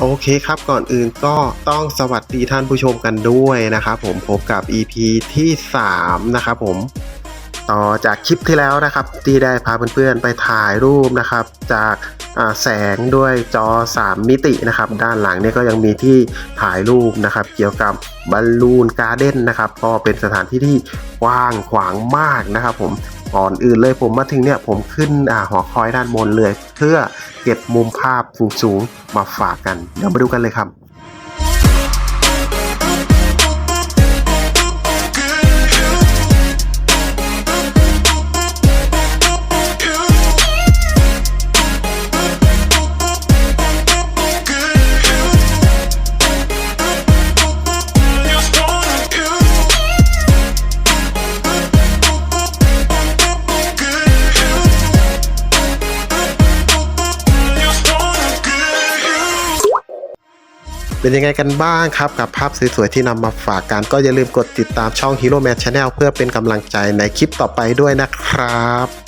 โอเคครับก่อนอื่นก็ต้องสวัสดีท่านผู้ชมกันด้วยนะครับผมพบกับ EP ที่ 3 นะครับผมต่อจากคลิปที่แล้วนะครับ ที่ได้พาเพื่อนๆไปถ่ายรูปนะครับ จากาแสงด้วยจอ 3 มิตินะครับ ด้านหลังเนี่ยก็ยังมีที่ถ่ายรูปนะครับ เกี่ยวกับบอลลูนการ์เด้นนะครับ ก็เป็นสถานที่ที่กว้างขวางมากนะครับ ผม ก่อนอื่นเลยผมมาถึงเนี่ยผมขึ้นอ่าหอคอยด้านบนเลย เพื่อเก็บมุมภาพสูงๆมาฝากกัน เดี๋ยวมาดูกันเลยครับ เป็นยังไงกันบ้างครับ กับภาพสวยๆที่นำมาฝากกัน ก็อย่าลืมกดติดตามช่อง Hero Man Channel เพื่อเป็นกำลังใจในคลิปต่อไปด้วยนะครับ